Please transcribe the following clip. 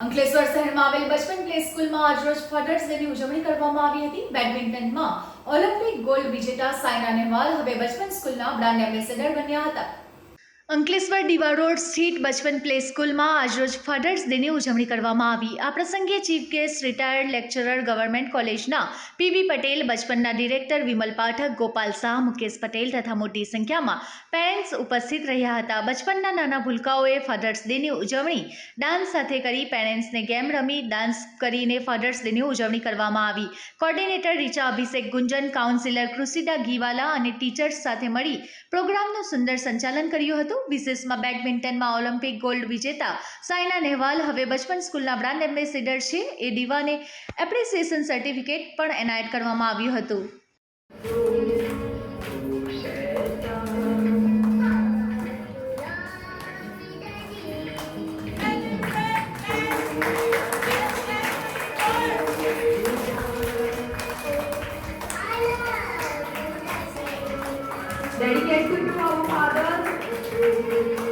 અંકલેશ્વર શહેરમાં આવેલ બચપન પ્લે સ્કૂલમાં આજરોજ ફાધર્સ ડેની ઉજવણી કરવામાં આવી હતી. બેડમિન્ટનમાં ઓલિમ્પિક ગોલ્ડ વિજેતા સાયના નેહવાલ હવે બચપન સ્કૂલના બ્રાન્ડ એમ્બેસેડર બન્યા હતા. અંકલેશ્વર ડીવા રોડ સ્થિત બચપન પ્લે સ્કૂલમાં આજરોજ ફાધર્સ ડેની ઉજવણી કરવામાં આવી. આ પ્રસંગે chief guest, retired lecturer, government કોલેજના પીબી પટેલ, બચપનના ડિરેક્ટર વિમલ પાઠક, ગોપાલ શાહ, મુકેશ પટેલ તથા મોટી સંખ્યામાં પેરેન્ટ્સ ઉપસ્થિત રહ્યા હતા. બચપનના નાના ભૂલકાઓએ ફાધર્સ ડેની ઉજવણી ડાન્સ સાથે કરી પેરેન્ટ્સને ગેમ રમી ડાન્સ કરીને ફાધર્સ ડેની ઉજવણી કરવામાં આવી. કોર્ડિનેટર રીચા અભિષેક, ગુંજન કાઉન્સિલર કૃષિદા ગીવાલા અને ટીચર્સ સાથે મળી પ્રોગ્રામનું સુંદર સંચાલન કર્યું હતું. વિશેષમાં બેડમિન્ટનમાં ઓલિમ્પિક ગોલ્ડ વિજેતા સાયના નેહવાલ, હવે બચપન સ્કૂલના બ્રાન્ડ એમ્બેસેડર છે. એ દીવાને એપ્રિસિએશન સર્ટિફિકેટ પણ એનાયત કરવામાં આવ્યું હતું. Dedicated to our Música